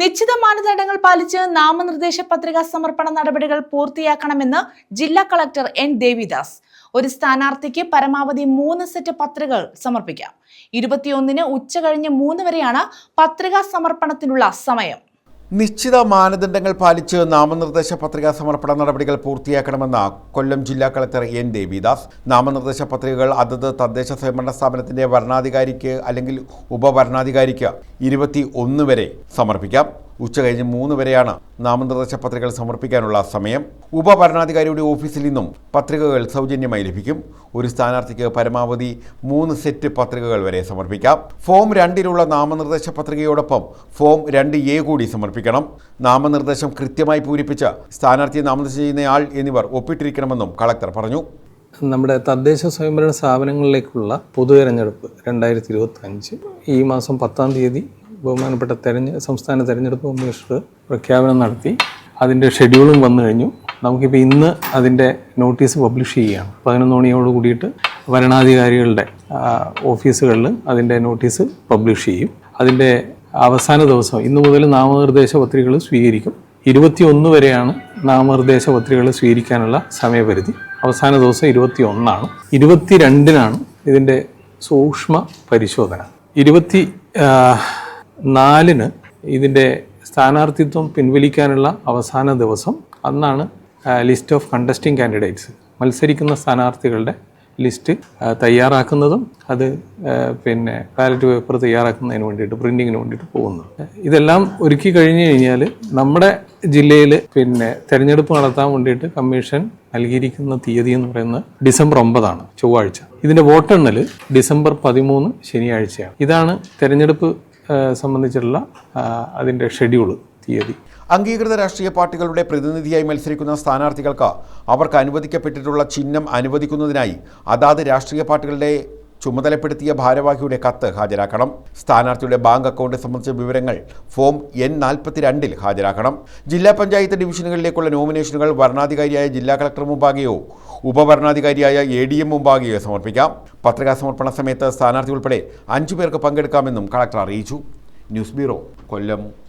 നിശ്ചിത മാനദണ്ഡങ്ങൾ പാലിച്ച് നാമനിർദ്ദേശ പത്രിക സമർപ്പണ നടപടികൾ പൂർത്തിയാക്കണമെന്ന് ജില്ലാ കളക്ടർ എൻ ദേവിദാസ്. ഒരു സ്ഥാനാർത്ഥിക്ക് പരമാവധി മൂന്ന് സെറ്റ് പത്രികകൾ സമർപ്പിക്കാം. ഇരുപത്തിയൊന്നിന് ഉച്ച കഴിഞ്ഞ് മൂന്ന് വരെയാണ് പത്രികാ സമർപ്പണത്തിനുള്ള സമയം. നിശ്ചിത മാനദണ്ഡങ്ങൾ പാലിച്ച് നാമനിർദ്ദേശ പത്രികാ സമർപ്പണ നടപടികൾ പൂർത്തിയാക്കണമെന്ന് കൊല്ലം ജില്ലാ കളക്ടർ എൻ ദേവിദാസ്. നാമനിർദ്ദേശ പത്രികകൾ അതത് തദ്ദേശ സ്വയംഭരണ സ്ഥാപനത്തിന്റെ വരണാധികാരിക്ക് അല്ലെങ്കിൽ ഉപവരണാധികാരിക്ക് ഇരുപത്തി ഒന്ന് വരെ സമർപ്പിക്കാം. ഉച്ചകഴിഞ്ഞ് മൂന്ന് വരെയാണ് നാമനിർദ്ദേശ പത്രികകൾ സമർപ്പിക്കാനുള്ള സമയം. ഉപഭരണാധികാരിയുടെ ഓഫീസിൽ നിന്നും പത്രികകൾ സൗജന്യമായി ലഭിക്കും. ഒരു സ്ഥാനാർത്ഥിക്ക് പരമാവധി മൂന്ന് സെറ്റ് പത്രികകൾ വരെ സമർപ്പിക്കാം. ഫോം രണ്ടിലുള്ള നാമനിർദ്ദേശ പത്രികയോടൊപ്പം ഫോം രണ്ട് എ കൂടി സമർപ്പിക്കണം. നാമനിർദ്ദേശം കൃത്യമായി പൂരിപ്പിച്ച് സ്ഥാനാർത്ഥിയെ നാമനിർദ്ദേശം ചെയ്യുന്നയാൾ എന്നിവർ ഒപ്പിട്ടിരിക്കണമെന്നും കളക്ടർ പറഞ്ഞു. നമ്മുടെ തദ്ദേശ സ്വയംഭരണ സ്ഥാപനങ്ങളിലേക്കുള്ള പൊതു തെരഞ്ഞെടുപ്പ് രണ്ടായിരത്തി ഇരുപത്തി അഞ്ച് ഈ മാസം പത്താം തീയതി ബഹുമാനപ്പെട്ട തെരഞ്ഞ സംസ്ഥാന തെരഞ്ഞെടുപ്പ് കമ്മീഷണർ പ്രഖ്യാപനം നടത്തി. അതിന്റെ ഷെഡ്യൂളും വന്നു കഴിഞ്ഞു. നമുക്കിപ്പോൾ ഇന്ന് അതിന്റെ നോട്ടീസ് പബ്ലിഷ് ചെയ്യുകയാണ്. പതിനൊന്ന് മണിയോട് കൂടിയിട്ട് ഭരണാധികാരികളുടെ ഓഫീസുകളിൽ അതിന്റെ നോട്ടീസ് പബ്ലിഷ് ചെയ്യും. അതിന്റെ അവസാന ദിവസം ഇന്നു മുതൽ നാമനിർദ്ദേശ പത്രികകൾ സ്വീകരിക്കും. ഇരുപത്തിയൊന്ന് വരെയാണ് നാമനിർദ്ദേശ പത്രികകൾ സ്വീകരിക്കാനുള്ള സമയപരിധി. അവസാന ദിവസം ഇരുപത്തി ഒന്നാണ് ഇരുപത്തിരണ്ടിനാണ് ഇതിന്റെ സൂക്ഷ്മ പരിശോധന. ഇരുപത്തി നാലിന് ഇതിന്റെ സ്ഥാനാർത്ഥിത്വം പിൻവലിക്കാനുള്ള അവസാന ദിവസം അന്നാണ് ലിസ്റ്റ് ഓഫ് കണ്ടസ്റ്റിംഗ് കാൻഡിഡേറ്റ്സ് മത്സരിക്കുന്ന സ്ഥാനാർത്ഥികളുടെ ലിസ്റ്റ് തയ്യാറാക്കുന്നതും അത് പിന്നെ ബാലറ്റ് പേപ്പർ തയ്യാറാക്കുന്നതിന് വേണ്ടിയിട്ട് പ്രിന്റിങ്ങിന് വേണ്ടിയിട്ട് പോകുന്നത്. ഇതെല്ലാം ഒരുക്കി കഴിഞ്ഞു കഴിഞ്ഞാൽ നമ്മുടെ ജില്ലയിൽ പിന്നെ തെരഞ്ഞെടുപ്പ് നടത്താൻ വേണ്ടിയിട്ട് കമ്മീഷൻ നൽകിയിരിക്കുന്ന തീയതി എന്ന് പറയുന്നത് ഡിസംബർ ഒമ്പതാണ് ചൊവ്വാഴ്ച. ഇതിന്റെ വോട്ടെണ്ണൽ ഡിസംബർ പതിമൂന്ന് ശനിയാഴ്ചയാണ്. ഇതാണ് തെരഞ്ഞെടുപ്പ് ആ, അതിന്റെ ഷെഡ്യൂൾ തീയതി. അംഗീകൃത രാഷ്ട്രീയ പാർട്ടികളുടെ പ്രതിനിധിയായി മത്സരിക്കുന്ന സ്ഥാനാർത്ഥികൾക്ക് അവർക്ക് അനുവദിക്കപ്പെട്ടിട്ടുള്ള ചിഹ്നം അനുവദിക്കുന്നതിനായി അതാത് രാഷ്ട്രീയ പാർട്ടികളുടെ ചുമതലപ്പെടുത്തിയ ഭാരവാഹിയുടെ കത്ത് ഹാജരാക്കണം. സ്ഥാനാർത്ഥിയുടെ ബാങ്ക് അക്കൗണ്ട് സംബന്ധിച്ച വിവരങ്ങൾ ഫോം എൻ നാൽപ്പത്തിരണ്ടിൽ ഹാജരാക്കണം. ജില്ലാ പഞ്ചായത്ത് ഡിവിഷനുകളിലേക്കുള്ള നോമിനേഷനുകൾ വരണാധികാരിയായ ജില്ലാ കളക്ടർ മുമ്പാകെയോ ഉപഭരണാധികാരിയായ എ ഡി എം മുമ്പാകെയോ സമർപ്പിക്കാം. പത്രികാ സമർപ്പണ സമയത്ത് സ്ഥാനാർത്ഥി ഉൾപ്പെടെ അഞ്ചു പേർക്ക് പങ്കെടുക്കാമെന്നും കളക്ടർ അറിയിച്ചു. News bureau Kollam.